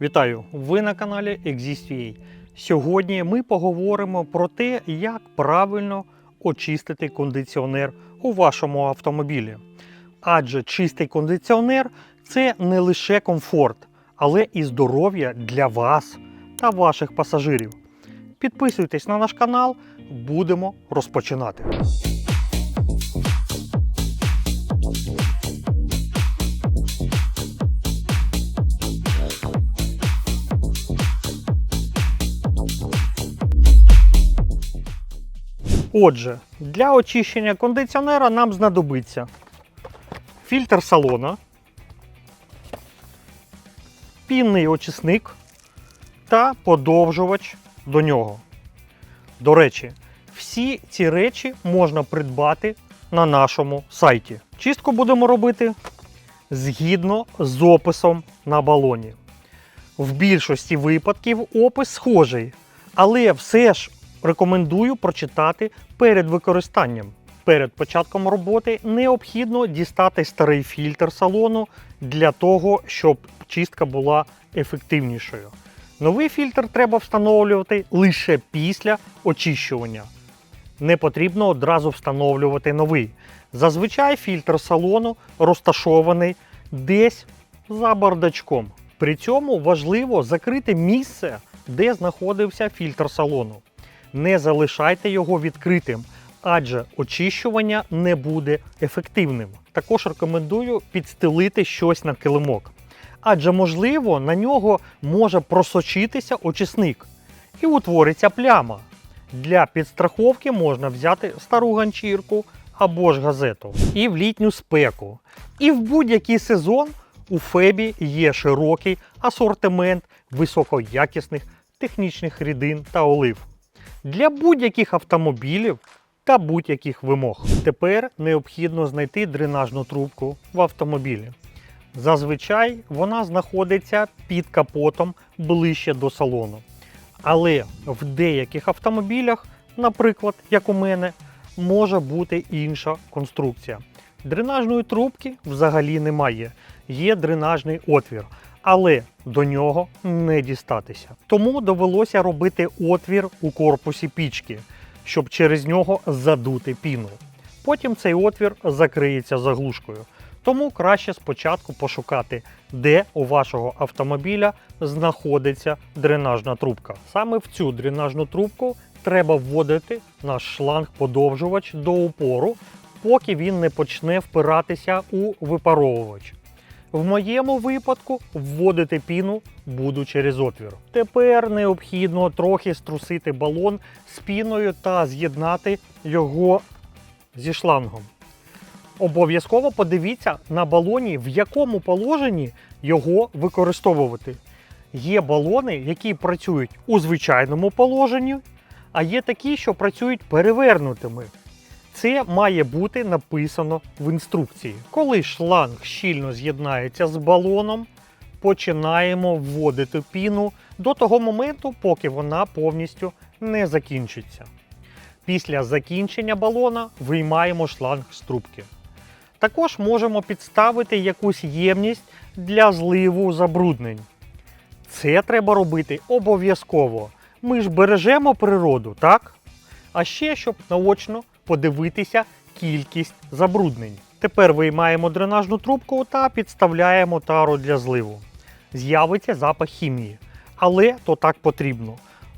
Вітаю! Ви на каналі Exist.ua. Сьогодні ми поговоримо про те, як правильно очистити кондиціонер у вашому автомобілі. Адже чистий кондиціонер це не лише комфорт, але і здоров'я для вас та ваших пасажирів. Підписуйтесь на наш канал, будемо розпочинати. Отже, для очищення кондиціонера нам знадобиться фільтр салона, пінний очисник та подовжувач до нього. До речі, всі ці речі можна придбати на нашому сайті. Чистку будемо робити згідно з описом на балоні. В більшості випадків опис схожий, але все ж рекомендую прочитати перед використанням. Перед початком роботи необхідно дістати старий фільтр салону для того, щоб чистка була ефективнішою. Новий фільтр треба встановлювати лише після очищування. Не потрібно одразу встановлювати новий. Зазвичай фільтр салону розташований десь за бардачком. При цьому важливо закрити місце, де знаходився фільтр салону. Не залишайте його відкритим, адже очищування не буде ефективним. Також рекомендую підстелити щось на килимок. Адже, можливо, на нього може просочитися очисник і утвориться пляма. Для підстраховки можна взяти стару ганчірку або ж газету. І в літню спеку. І в будь-який сезон у Фебі є широкий асортимент високоякісних технічних рідин та олив для будь-яких автомобілів та будь-яких вимог. Тепер необхідно знайти дренажну трубку в автомобілі. Зазвичай вона знаходиться під капотом ближче до салону. Але в деяких автомобілях, наприклад, як у мене, може бути інша конструкція. Дренажної трубки взагалі немає. Є дренажний отвір, але до нього не дістатися. Тому довелося робити отвір у корпусі пічки, щоб через нього задути піну. Потім цей отвір закриється заглушкою. Тому краще спочатку пошукати, де у вашого автомобіля знаходиться дренажна трубка. Саме в цю дренажну трубку треба вводити наш шланг-подовжувач до упору, поки він не почне впиратися у випаровувач. В моєму випадку вводити піну буду через отвір. Тепер необхідно трохи струсити балон з піною та з'єднати його зі шлангом. Обов'язково подивіться на балоні, в якому положенні його використовувати. Є балони, які працюють у звичайному положенні, а є такі, що працюють перевернутими. Це має бути написано в інструкції. Коли шланг щільно з'єднається з балоном, починаємо вводити піну до того моменту, поки вона повністю не закінчиться. Після закінчення балона виймаємо шланг з трубки. Також можемо підставити якусь ємність для зливу забруднень. Це треба робити обов'язково. Ми ж бережемо природу, так? А ще щоб наочно подивитися кількість забруднень. Тепер виймаємо дренажну трубку та підставляємо тару для зливу. З'явиться запах хімії, але то так потрібно.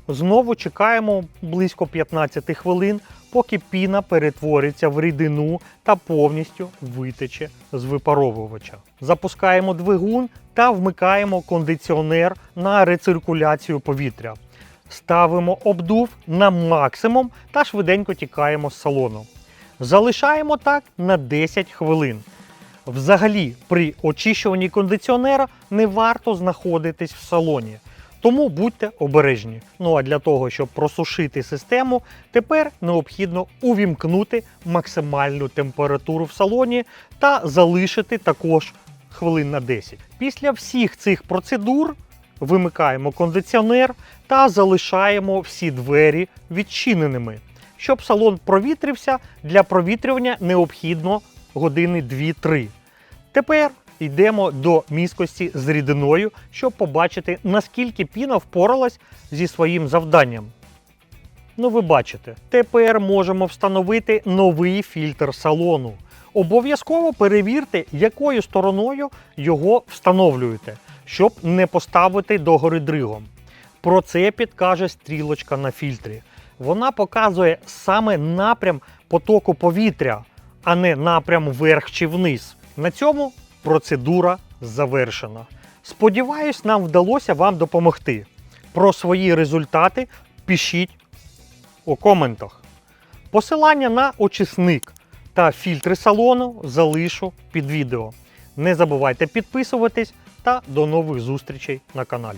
Знову чекаємо близько 15 хвилин, поки піна перетвориться в рідину та повністю витече з випаровувача. Запускаємо двигун та вмикаємо кондиціонер на рециркуляцію повітря. Ставимо обдув на максимум та швиденько тікаємо з салону. Залишаємо так на 10 хвилин. Взагалі, при очищуванні кондиціонера не варто знаходитись в салоні. Тому будьте обережні. Ну а для того, щоб просушити систему, тепер необхідно увімкнути максимальну температуру в салоні та залишити також хвилин на 10. Після всіх цих процедур вимикаємо кондиціонер та залишаємо всі двері відчиненими. Щоб салон провітрився, для провітрювання необхідно години 2-3. Тепер йдемо до міськості з рідиною, щоб побачити, наскільки піна впоралась зі своїм завданням. Ну, ви бачите, тепер можемо встановити новий фільтр салону. Обов'язково перевірте, якою стороною його встановлюєте, щоб не поставити догори дригом. Про це підкаже стрілочка на фільтрі. Вона показує саме напрям потоку повітря, а не напрям вверх чи вниз. На цьому процедура завершена. Сподіваюсь, нам вдалося вам допомогти. Про свої результати пишіть у коментах. Посилання на очисник та фільтри салону залишу під відео. Не забувайте підписуватись та до нових зустрічей на каналі.